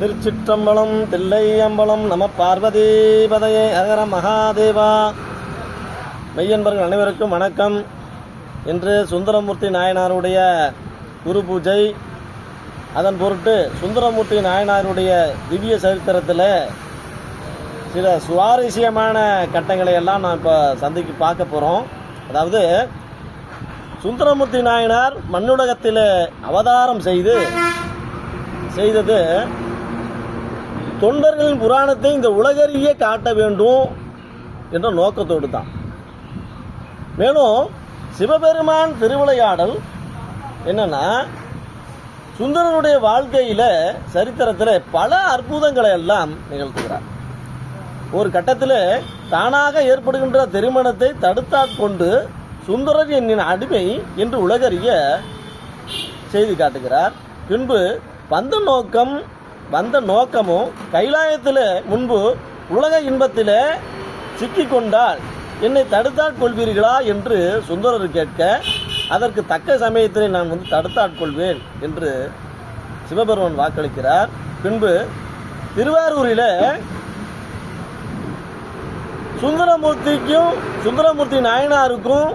திருச்சிற்றம்பலம் தில்லையம்பலம் நம பார்வதீபதையே. அகர மகாதேவா. மெய்யன்பர்கள் அனைவருக்கும் வணக்கம். இன்று சுந்தரமூர்த்தி நாயனாருடைய குரு பூஜை. அதன் பொருட்டு சுந்தரமூர்த்தி நாயனாருடைய திவ்ய சரித்திரத்தில் சில சுவாரஸ்யமான கட்டங்களை எல்லாம் நான் இப்போ சந்திக்கு பார்க்க போகிறோம் அதாவது சுந்தரமூர்த்தி நாயனார் மண்ணுலகத்தில் அவதாரம் செய்து செய்தது தொண்டர்களின் புராணத்தை இந்த உலகறிய காட்ட வேண்டும் என்ற நோக்கத்தோடு தான். மேலும் சிவபெருமான் திருவிளையாடல் என்னன்னா சுந்தரனுடைய வாழ்க்கையில் சரித்திரத்தில் பல அற்புதங்களை எல்லாம் நிகழ்த்துகிறார். ஒரு கட்டத்தில் தானாக ஏற்படுகின்ற திருமணத்தை தடுத்தாட்கொண்டு சுந்தரர் என்னின் அடிமை என்று உலகறிய செய்து காட்டுகிறார். பின்பு பந்த நோக்கம் வந்த நோக்கமும் கைலாயத்தில் முன்பு உலக இன்பத்தில் சிக்கிக்கொண்டால் என்னை தடுத்தாட் கொள்வீர்களா என்று சுந்தரர் கேட்க அதற்கு தக்க சமயத்தில் நான் வந்து தடுத்தாட்கொள்வேன் என்று சிவபெருமான் வாக்களிக்கிறார். பின்பு திருவாரூரில் சுந்தரமூர்த்திக்கும் சுந்தரமூர்த்தி நாயனாருக்கும்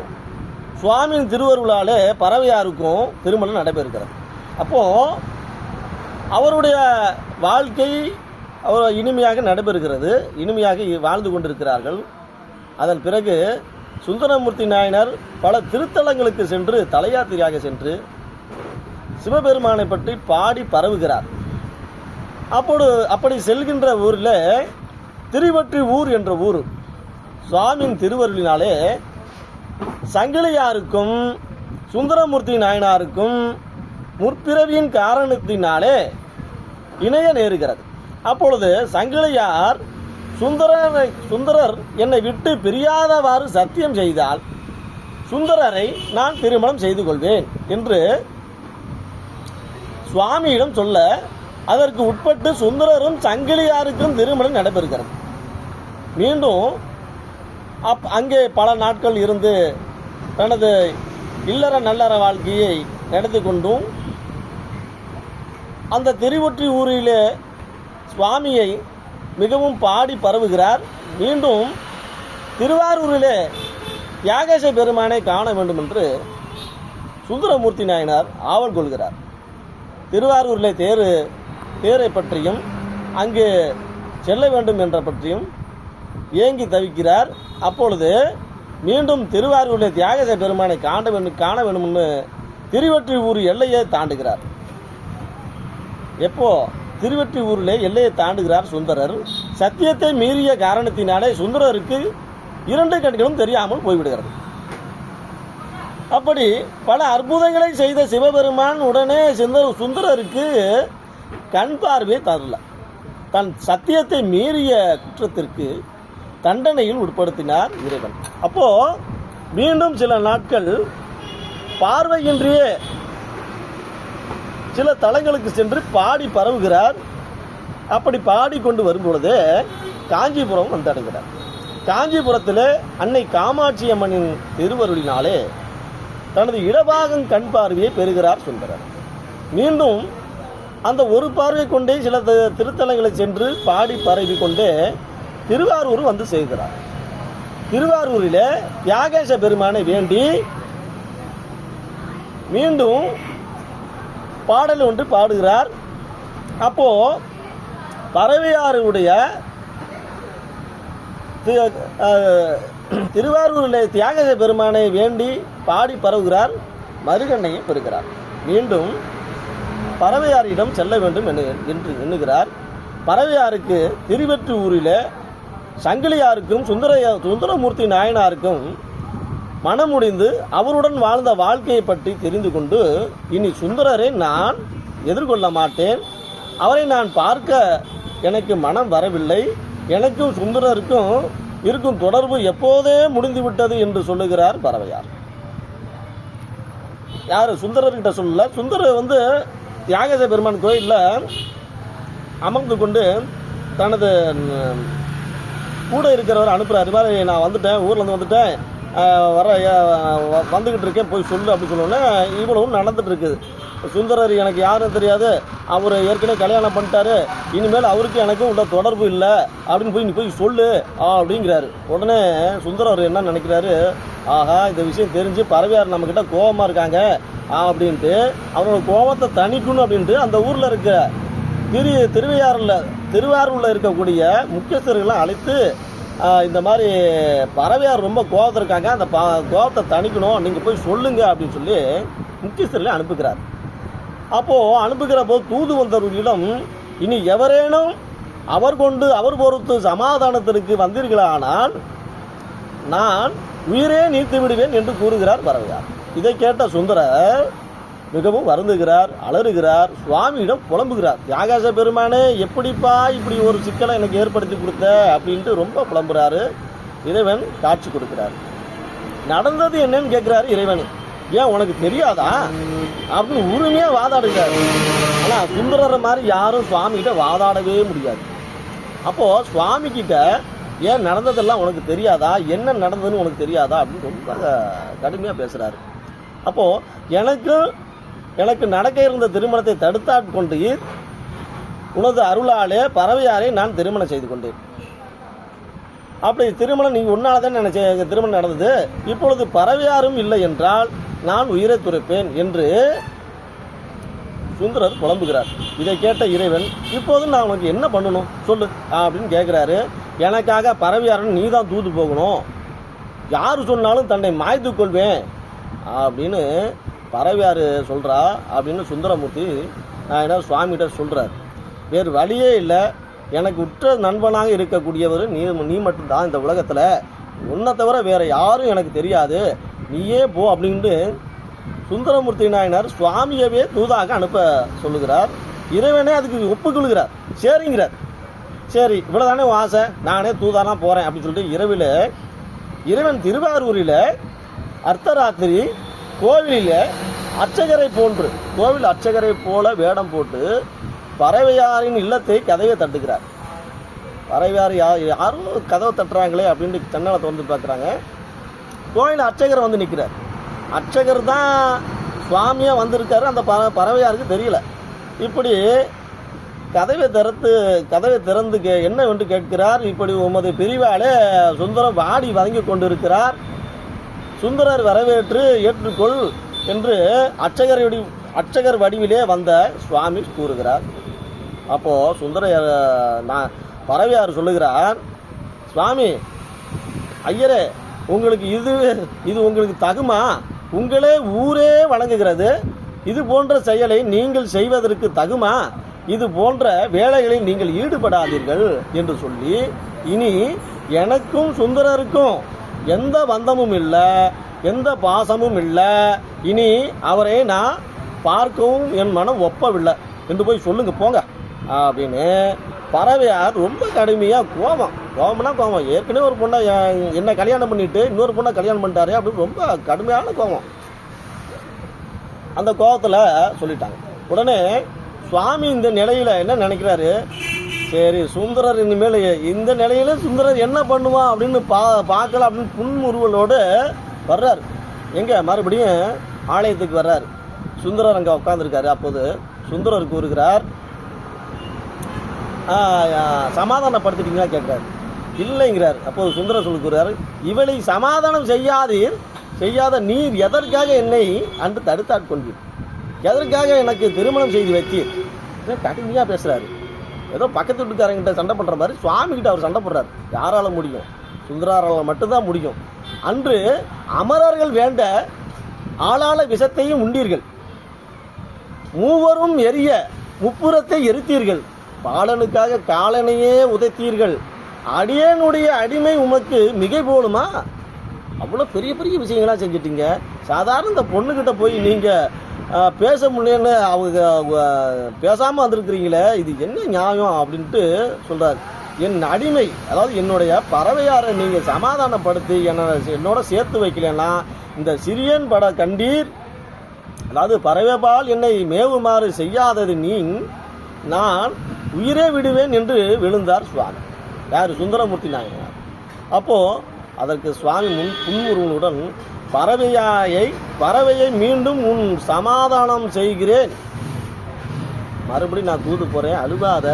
சுவாமியின் திருவருளாலே பறவையாருக்கும் திருமணம் நடைபெறுகிறது. அப்போது அவருடைய வாழ்க்கை அவர் இனிமையாக நடைபெறுகிறது. இனிமையாக வாழ்ந்து கொண்டிருக்கிறார்கள். அதன் பிறகு சுந்தரமூர்த்தி நாயனர் பல திருத்தலங்களுக்கு சென்று தலையாத்திரையாக சென்று சிவபெருமானை பற்றி பாடி பரவுகிறார். அப்போது அப்படி செல்கின்ற ஊரில் திருவற்றி ஊர் என்ற ஊர் சுவாமியின் திருவருளினாலே சங்கிலியாருக்கும் சுந்தரமூர்த்தி நாயனாருக்கும் முற்பிறவியின் காரணத்தினாலே இணைய நேருகிறது. அப்பொழுது சங்கிலியார் சுந்தரனை சுந்தரர் என்னை விட்டு பிரியாதவாறு சத்தியம் செய்தால் சுந்தரரை நான் திருமணம் செய்து கொள்வேன் என்று சுவாமியிடம் சொல்ல அதற்கு உட்பட்டு சுந்தரரும் சங்கிலியாருக்கும் திருமணம் நடைபெறுகிறது. மீண்டும் அப் அங்கே பல நாட்கள் இருந்து தனது இல்லற நல்லற வாழ்க்கையை நடத்தி கொண்டும் அந்த திருவொற்றி ஊரிலே சுவாமியை மிகவும் பாடி பரவுகிறார். மீண்டும் திருவாரூரிலே யாகேச பெருமானை காண வேண்டும் என்று சுந்தரமூர்த்தி நாயனார் ஆவல் கொள்கிறார். திருவாரூரில் தேரு தேரை பற்றியும் அங்கு செல்ல வேண்டும் என்ற பற்றியும் ஏங்கி தவிக்கிறார். அப்பொழுது மீண்டும் திருவாரூரில் தியாகச பெருமானை காண வேண்டும் காண வேண்டும்னு திருவற்றி ஊர் எல்லையை தாண்டுகிறார். எப்போ? திருவற்றி ஊரில் எல்லையை தாண்டுகிறார் சுந்தரர். சத்தியத்தை மீறிய காரணத்தினாலே சுந்தரருக்கு இரண்டு கண்களும் தெரியாமல் போய்விடுகிறது. அப்படி பல அற்புதங்களை செய்த சிவபெருமான் உடனே சுந்தர சுந்தரருக்கு கண் பார்வை தரல. தன் சத்தியத்தை மீறிய குற்றத்திற்கு தண்டனையில் உட்படுத்தினார் இறைவன். அப்போ மீண்டும் சில நாட்கள் பார்வையின்றியே சில தலங்களுக்கு சென்று பாடி பரவுகிறார். அப்படி பாடி கொண்டு வரும்பொழுது காஞ்சிபுரம் வந்தடைகிறார் காஞ்சிபுரத்தில் அன்னை காமாட்சி அம்மனின் திருவருளினாலே தனது இடபாகம் கண் பார்வையை பெறுகிறார் சுந்தரர். மீண்டும் அந்த ஒரு பார்வை கொண்டே சில திருத்தலங்களை சென்று பாடி பரவி கொண்டே திருவாரூர் வந்து செய்கிறார் திருவாரூரில் தியாகேச பெருமானை வேண்டி மீண்டும் பாடல் ஒன்று பாடுகிறார். அப்போ பறவையாருடைய திருவாரூரில் தியாகேச பெருமானை வேண்டி பாடி பரவுகிறார். மருகண்ணையும் பெறுகிறார். மீண்டும் பறவையாரிடம் செல்ல வேண்டும் என்று எண்ணுகிறார். பறவையாருக்கு திருவெற்று ஊரில் சங்கிலியாருக்கும் சுந்தர சுந்தரமூர்த்தி நாயனாருக்கும் மனமுடிந்து அவருடன் வாழ்ந்த வாழ்க்கையை பற்றி தெரிந்து கொண்டு இனி சுந்தரரை நான் எதிர்கொள்ள மாட்டேன். அவரை நான் பார்க்க எனக்கு மனம் வரவில்லை. எனக்கும் சுந்தரருக்கும் இருக்கும் தொடர்பு எப்போதே முடிந்து விட்டது என்று சொல்லுகிறார் பறவையார். யார்? சுந்தரர்கிட்ட சொல்லல. சுந்தரர் வந்து தியாகேச பெருமான் கோயிலில் அமர்ந்து கொண்டு தனது கூட இருக்கிறவர் அனுப்புகிறார் இது மாதிரி நான் வந்துட்டேன் ஊர்லேருந்து வந்துட்டேன். வர வந்துக்கிட்டு இருக்கேன். போய் சொல்லு அப்படின்னு சொன்னோன்னே இவ்வளவும் நடந்துட்டு இருக்குது. சுந்தரர் எனக்கு யாரும் தெரியாது. அவர் ஏற்கனவே கல்யாணம் பண்ணிட்டாரு. இனிமேல் அவருக்கு எனக்கும் உள்ள தொடர்பு இல்லை. அப்படின்னு போய் நீ போய் சொல்லு அப்படிங்கிறாரு. உடனே சுந்தரர் என்ன நினைக்கிறாரு? ஆஹா இந்த விஷயம் தெரிஞ்சு பறவையார் நம்மக்கிட்ட கோபமாக இருக்காங்க அப்படின்ட்டு. அவரோட கோபத்தை தணிக்கணும் அப்படின்ட்டு அந்த ஊரில் இருக்க திரு திருவையாறில் திருவாரூரில் இருக்கக்கூடிய முக்கியஸ்தர்களை அழைத்து இந்த மாதிரி பறவையார் ரொம்ப கோபத்தில் இருக்காங்க அந்த ப கோபத்தை தணிக்கணும். நீங்கள் போய் சொல்லுங்க அப்படின்னு சொல்லி முக்கியஸ்தரில் அனுப்புகிறார். அப்போது அனுப்புகிற போது தூது வந்தவர்களிடம் இனி எவரேனும் அவர் கொண்டு அவர் பொறுத்து சமாதானத்திற்கு வந்தீர்களானால் நான் உயிரே நீத்து விடுவேன் என்று கூறுகிறார் பறவையார். இதை கேட்ட சுந்தரர் மிகவும் வருந்துகிறார் அலறுகிறார் சுவாமியிடம் புலம்புகிறார். தியாகாச பெருமானே எப்படிப்பா இப்படி ஒரு சிக்கலை எனக்கு ஏற்படுத்தி கொடுத்த அப்படின்ட்டு ரொம்ப புலம்புறாரு. இறைவன் காட்சி கொடுக்கிறார். நடந்தது என்னன்னு கேட்குறாரு இறைவன். ஏன் உனக்கு தெரியாதா? அப்படின்னு உரிமையாக வாதாடுகிறார். ஆனால் சுந்தரரை மாதிரி யாரும் சுவாமிகிட்ட வாதாடவே முடியாது. அப்போது சுவாமி கிட்ட ஏன் நடந்ததெல்லாம் உனக்கு தெரியாதா? என்ன நடந்ததுன்னு உனக்கு தெரியாதா? அப்படின்னு ரொம்ப கடுமையாக பேசுகிறாரு அப்போது எனக்கு எனக்கு நடக்க இருந்த திருமணத்தை தடுத்தாட்கொண்டு உனது அருளாலே பறவையாரை நான் திருமணம் செய்து கொண்டேன். அப்படி திருமணம் நீங்கள் உன்னால தான் நினைச்ச திருமணம் நடந்தது? இப்பொழுது பறவையாரும் இல்லை என்றால் நான் உயிரை துறைப்பேன் என்று சுந்தரர் புலம்புகிறார். இதை கேட்ட இறைவன் இப்போது நான் உனக்கு என்ன பண்ணணும்? சொல்லு அப்படின்னு கேட்குறாரு எனக்காக பறவையாரன் நீ தான் தூது போகணும். யார் சொன்னாலும் தன்னை மாய்த்து கொள்வேன் அப்படின்னு பறவையார் சொல்கிறா அப்படின்னு சுந்தரமூர்த்தி நான் என்ன சுவாமிகிட்ட சொல்கிறார் வேறு வழியே இல்லை. எனக்கு உற்ற நண்பனாக இருக்கக்கூடியவர் நீ நீ மட்டும்தான் இந்த உலகத்தில். உன்னை தவிர வேறு யாரும் எனக்கு தெரியாது. நீயே போ அப்படின்ட்டு சுந்தரமூர்த்தி நாயனார் சுவாமியவே தூதாக அனுப்ப சொல்லுகிறார். இறைவனே அதுக்கு ஒப்புக்கொள்கிறார். சரிங்கிறார். சரி இவ்வளோதானே உன் ஆசை? நானே தூதானா போகிறேன் அப்படின்னு சொல்லிட்டு இரவில் இறைவன் திருவாரூரில் அர்த்தராத்திரி கோவிலில் அர்ச்சகரை போன்று கோவில் அர்ச்சகரை போல வேடம் போட்டு பறவையாரின் இல்லத்தை கதவை தட்டுகிறார். பறவையார் யார் யாரும் கதவை தட்டுறாங்களே அப்படின்ட்டு ஜன்னலை திறந்து பார்க்குறாங்க. கோயில் அர்ச்சகர் வந்து நிற்கிறார் அர்ச்சகர் தான் சுவாமியாக வந்திருக்காரு. அந்த பற பறவையாருக்கு தெரியல. இப்படி கதவை திறந்து கதவை திறந்து கே என்னவென்று கேட்கிறார்? இப்படி உமது பிரிவாலே சுந்தரம் வாடி வதங்கி கொண்டிருக்கிறார். சுந்தரர் வரவேற்று ஏற்றுக்கொள் என்று அர்ச்சகர் வடி அர்ச்சகர் வடிவிலே வந்த சுவாமி கூறுகிறார். அப்போது சுந்தர நான் பறவையார் சொல்லுகிறார் சுவாமி ஐயரே உங்களுக்கு இது இது உங்களுக்கு தகுமா? உங்களே ஊரே வழங்குகிறது. இது போன்ற செயலை நீங்கள் செய்வதற்கு தகுமா? இது போன்ற வேலைகளில் நீங்கள் ஈடுபடாதீர்கள் என்று சொல்லி இனி எனக்கும் சுந்தரருக்கும் எந்த பந்தமும் இல்லை எந்த பாசமும் இல்லை. இனி அவரை நான் பார்க்கவும் என் மனம் ஒப்பவில்லை. என்று போய் சொல்லுங்க போங்க. அப்படின்னு பறவையார் ரொம்ப கடுமையாக கோபம். கோபம்னா கோபம். ஏற்கனவே ஒரு பொண்ணை என்னை என்ன கல்யாணம் பண்ணிட்டு இன்னொரு பொண்ணை கல்யாணம் பண்ணிட்டாரு அப்படின்னு ரொம்ப கடுமையான கோபம். அந்த கோபத்தில் சொல்லிட்டாங்க. உடனே சுவாமி இந்த நிலையில் என்ன நினைக்கிறாரு? சரி சுந்தரர் இனிமேல் இந்த நிலையில சுந்தரர் என்ன பண்ணுவான் அப்படின்னு பா பார்க்கலாம் அப்படின்னு புன்முறுவலோடு வர்றார். எங்கே? மறுபடியும் ஆலயத்துக்கு வர்றார். சுந்தரர் அங்கே உட்காந்துருக்காரு அப்போது சுந்தரர் கூறுகிறார் சமாதானப்படுத்திட்டீங்களா? கேட்குறாரு. இல்லைங்கிறார். அப்போது சுந்தரர் சொல்லுகிறார் இவளை சமாதானம் செய்யாதீர். செய்யாத நீர் எதற்காக என்னை அன்று தடுத்தாட்கொண்டீர் எதற்காக எனக்கு திருமணம் செய்து வைத்தீர்? கடுமையாக பேசுகிறாரு ஏதோ பக்கத்து வீட்டுக்காரங்கிட்ட சண்டை பண்ணுற மாதிரி சுவாமிகிட்ட அவர் சண்டை போடுறார். யாரால முடியும்? சுந்தராரால் மட்டும்தான் முடியும். அன்று அமரர்கள் வேண்ட ஆளாள விஷத்தையும் உண்டீர்கள். மூவரும் எரிய முப்புறத்தை எரித்தீர்கள். பாலனுக்காக காலனையே உதைத்தீர்கள். அடியனுடைய அடிமை உமக்கு மிகை போலுமா? அவ்வளோ பெரிய பெரிய விஷயங்களாக செஞ்சிட்டீங்க. சாதாரண இந்த பொண்ணுக்கிட்ட போய் நீங்கள் பேச முடியலன்னு அவங்க பேசாமல் வந்திருக்கிறீங்களே இது என்ன நியாயம் அப்படின்ட்டு சொல்கிறார் என் அடிமை அதாவது என்னுடைய பறவையாரை நீங்கள் சமாதானப்படுத்தி என்னை என்னோட சேர்த்து வைக்கலன்னா இந்த சிறியன் பட கண்டீர் அதாவது பறவைபால் என்னை மேவுமாறு செய்யாதது நீ நான் உயிரே விடுவேன் என்று விழுந்தார் சுவாமி. யார்? சுந்தரமூர்த்தி நாயனார். அப்போது அதற்கு சுவாமி முன் புன்முருவனுடன் பறவையாயை பறவையை மீண்டும் உன் சமாதானம் செய்கிறேன். மறுபடியும் நான் தூது போகிறேன் அழுகாத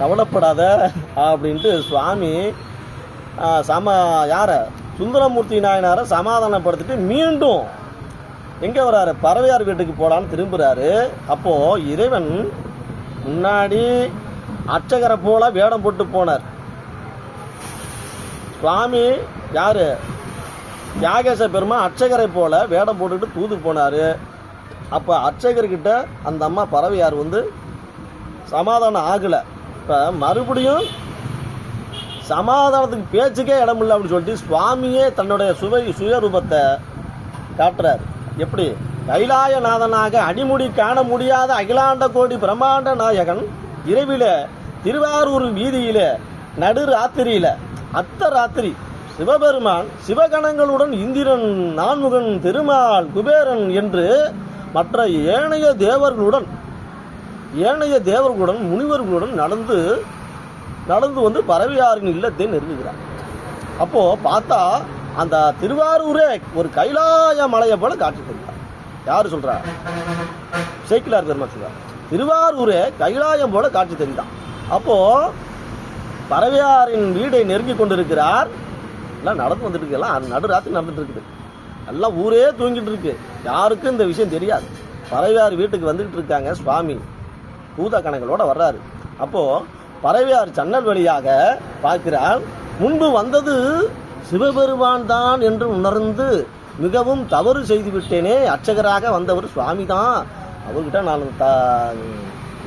கவலைப்படாத அப்படின்ட்டு சுவாமி சம யாரை? சுந்தரமூர்த்தி நாயனாரை சமாதானப்படுத்திட்டு மீண்டும் எங்கே வராரு? பறவையார் வீட்டுக்கு போடான்னு திரும்புகிறாரு அப்போது இறைவன் முன்னாடி அர்ச்சகரை போல வேடம் போட்டு போனார். சுவாமி யாரு? யாகேச பெருமா அர்ச்சகரை போல வேடம் போட்டுட்டு தூது போனார். அப்போ அர்ச்சகர்கிட்ட அந்த அம்மா பறவையார் வந்து சமாதானம் ஆகலை. இப்போ மறுபடியும் சமாதானத்துக்கு பேச்சுக்கே இடம் இல்லை அப்படின்னு சொல்லிட்டு சுவாமியே தன்னுடைய சுவை சுயரூபத்தை காட்டுறார். எப்படி? கைலாயநாதனாக அடிமுடி காண முடியாத அகிலாண்ட கோடி பிரம்மாண்ட நாயகன் இரவில திருவாரூர் வீதியில நடு ராத்திரியில அத்த ராத்திரி சிவபெருமான் சிவகணங்களுடன் இந்திரன் நான்முகன் திருமால் குபேரன் என்று மற்ற ஏனைய தேவர்களுடன் ஏனைய தேவர்களுடன் முனிவர்களுடன் நடந்து நடந்து வந்து பறவையாரின் இல்லத்தை நெருங்குகிறார். அப்போ பார்த்தா அந்த திருவாரூரே ஒரு கைலாய மலையை போல காட்சி தருகிறார் யாரு சொல்றா? சேக்கிலார் பெருமா சொல்றார் திருவாரூரே கைலாயம் போல காட்சி தெரிந்தான் அப்போ பறவையாரின் வீடை நெருங்கி கொண்டிருக்கிறார் எல்லாம் நடந்து வந்துட்டு இருக்கு. எல்லாம் நடுராத்திரி நடந்துட்டு இருக்குது. எல்லாம் ஊரே தூங்கிட்டு இருக்கு. யாருக்கும் இந்த விஷயம் தெரியாது. பறவையார் வீட்டுக்கு வந்துக்கிட்டு இருக்காங்க சுவாமி. பூத கணங்களோட வர்றாரு. அப்போ பறவையார் ஜன்னல் வழியாக பார்க்கிறார் முன்பு வந்தது சிவபெருமான் தான் என்று உணர்ந்து மிகவும் தவறு செய்து விட்டேனே அர்ச்சகராக வந்தவர் சுவாமி தான். அவர்கிட்ட நான் த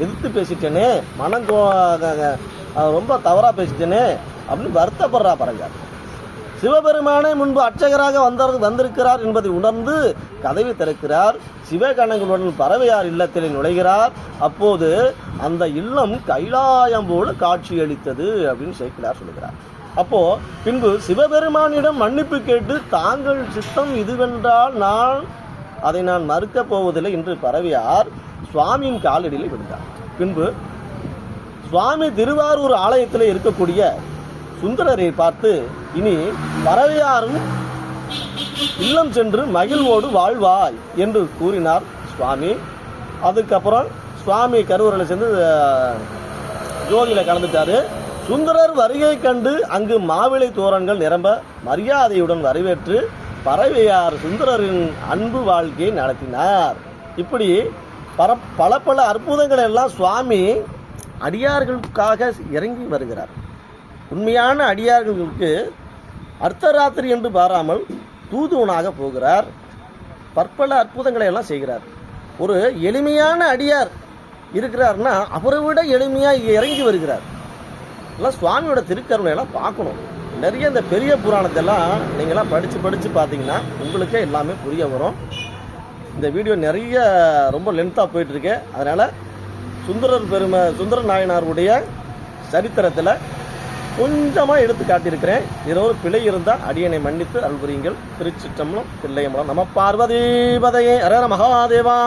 எதிர்த்து பேசிட்டேனே மனம் ரொம்ப தவறாக பேசிட்டேனே அப்படின்னு வருத்தப்படுறா பறவையார். சிவபெருமானே முன்பு அர்ச்சகராக வந்தார் வந்திருக்கிறார் என்பதை உணர்ந்து கதவை திறக்கிறார். சிவகணங்களுடன் பறவையார் இல்லத்தில் நுழைகிறார். அப்போது அந்த இல்லம் கைலாயம் போல காட்சியளித்தது அப்படின்னு சேர்க்கிறார் சொல்லுகிறார். அப்போ பின்பு சிவபெருமானிடம் மன்னிப்பு கேட்டு தாங்கள் சித்தம் இதுவென்றால் நான் அதை நான் மறுக்கப் போவதில்லை என்று பறவையார் சுவாமியின் காலடியில் விழுந்தார். பின்பு சுவாமி திருவாரூர் ஆலயத்தில் இருக்கக்கூடிய சுந்தரரை பார்த்து இனி பறவையாரும் இல்லம் சென்று மகிழ்வோடு வாழ்வாய் என்று கூறினார் சுவாமி. அதுக்கப்புறம் சுவாமி கருவறையில் சேர்ந்து ஜோதியில் ஜோதியில கலந்துட்டாரு. சுந்தரர் வருகை கண்டு அங்கு மாவிளை தோரன்கள் நிரம்ப மரியாதையுடன் வரவேற்று பறவையார் சுந்தரரின் அன்பு வாழ்க்கையை நடத்தினார். இப்படி பர பல பல அற்புதங்கள் எல்லாம் சுவாமி அடியார்களுக்காக இறங்கி வருகிறார். உண்மையான அடியார்களுக்கு அர்த்தராத்திரி என்று பாராமல் தூதுவனாக போகிறார். பற்பல அற்புதங்களை எல்லாம் செய்கிறார். ஒரு எளிமையான அடியார் இருக்கிறார்னா அவரை விட எளிமையாக இறங்கி வருகிறார். எல்லாம் சுவாமியோட திருக்கருணையெல்லாம் பார்க்கணும். நிறைய இந்த பெரிய புராணத்தெல்லாம் நீங்களாம் படித்து படித்து பார்த்தீங்கன்னா உங்களுக்கே எல்லாமே புரிய வரும். இந்த வீடியோ நிறைய ரொம்ப லென்த்தாக போயிட்டுருக்கு. அதனால் சுந்தரர் பெருமை சுந்தர நாயனாருடைய சரித்திரத்தில் கொஞ்சமாக எடுத்து காட்டியிருக்கிறேன். ஏதோ ஒரு பிழை இருந்தால் அடியனை மன்னித்து அருள் புரியுங்கள் திருச்சிற்றம்பலம் தில்லையம்பலம் நம பார்வதி பதையே அரர மகாதேவா.